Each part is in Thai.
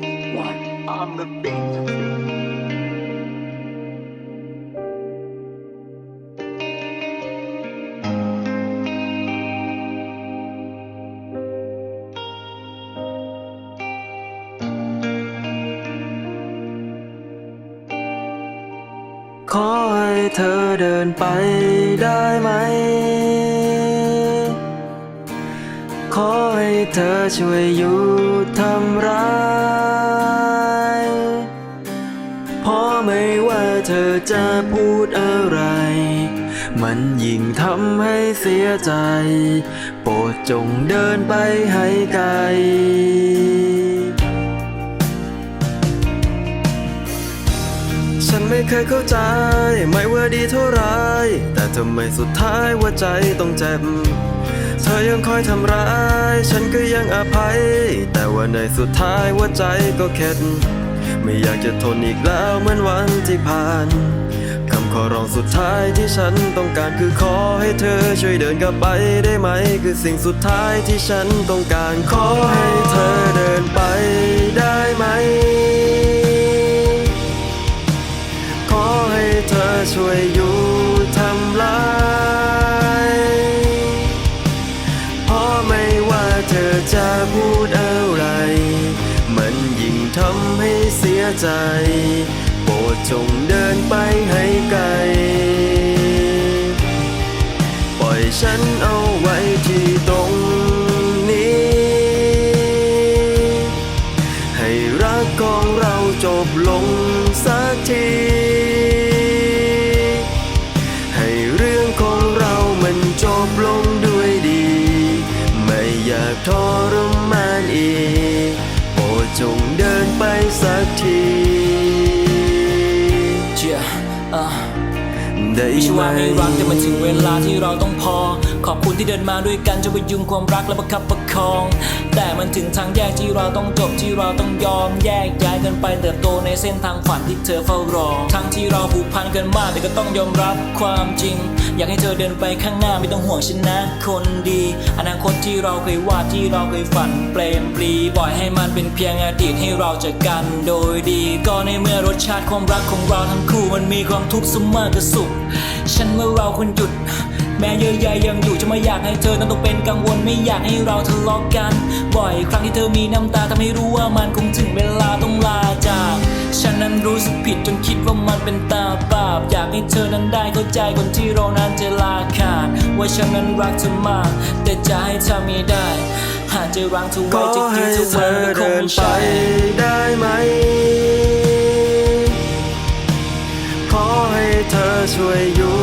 just one on the beat. ขอให้เธอเดินไปได้ไหม ขอ เธอช่วยอยู่ทำร้ายเพราะไม่ว่าเธอจะพูดอะไร มันยิ่งทำให้เสียใจ โปรดจงเดินไปให้ไกลฉันไม่เคยเข้าใจ ไม่ว่าดีเท่าไร แต่ทำไมสุดท้ายว่าใจต้องเจ็บ เธอยังคอยทำร้าย ฉันก็ยังอภัย แต่ว่าในสุดท้ายว่าใจก็เข็ด ไม่อยากจะทนอีกแล้วเหมือนวันที่ผ่านคำขอร้องสุดท้ายที่ฉันต้องการคือขอให้เธอช่วยเดินกลับไปได้ไหม คือสิ่งสุดท้ายที่ฉันต้องการขอให้เธอเดินไปได้ไหม พราะไม่ว่าเธอจะพูดอะไร มันยิ่งทำให้เสียใจ โปรดจงเสักที เชื่ออะได้วิชไหมวาไม่รักแต่มันถึงเวลาที่เราต้องพอ ขอบคุณที่เดินมาด้วยกันจะพยุงความรักและประคับประคอง แต่มันถึงทางแยกที่เราต้องจบที่เราต้องยอมแยกย้ายกันไปเติบโตในเส้นทางฝันที่เธอเฝ้ารอ ทั้งที่เราผูกพันกันมากแต่ก็ต้องยอมรับความจริง อยากให้เธอเดินไปข้างหน้าไม่ต้องห่วงฉันนะคนดี อนาคตที่เราเคยวาดที่เราเคยฝันเปลมปลีปล่อยให้มันเป็นเพียงอดีตให้เราจากกันโดยดี ก็ในเมื่อรสชาติความรักของเราทั้งคู่มันมีความทุกข์เสมอกับสุขฉันเมื่อเราควรหยุด แม้เยื่อใยยังอยู่จะไม่อยากให้เธอนั้นต้องเป็นกังวลไม่อยากให้เราทะเลาะกัน บ่อยครั้งที่เธอมีน้ำตาทำให้รู้ว่ามันคงถึงเวลาต้องลาจากฉันนั้นรู้สึกผิดจนคิดว่ามันเป็นตาบาปอยากให้เธอนั้นได้เข้าใจก่อนที่เรานั้นจะลาขาด ว่าฉันนั้นรักเธอมาก แต่จะให้เธอไม่ได้ หากจะรังเธอไว้จะยืให้นเธอไว้อมันคงไม่ไปใช่ได้ไหม ช่วยอยู่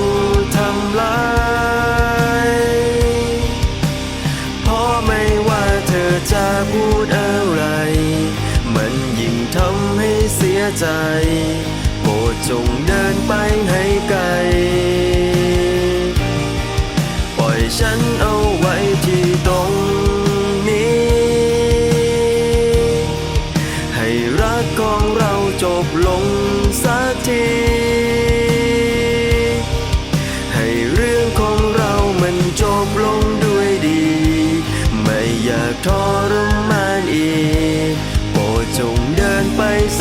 ทำลายเพราะไม่ว่าเธอจะพูดอะไร มันยิ่งทำให้เสียใจ โปรดจงเดินไปให้ไกล space.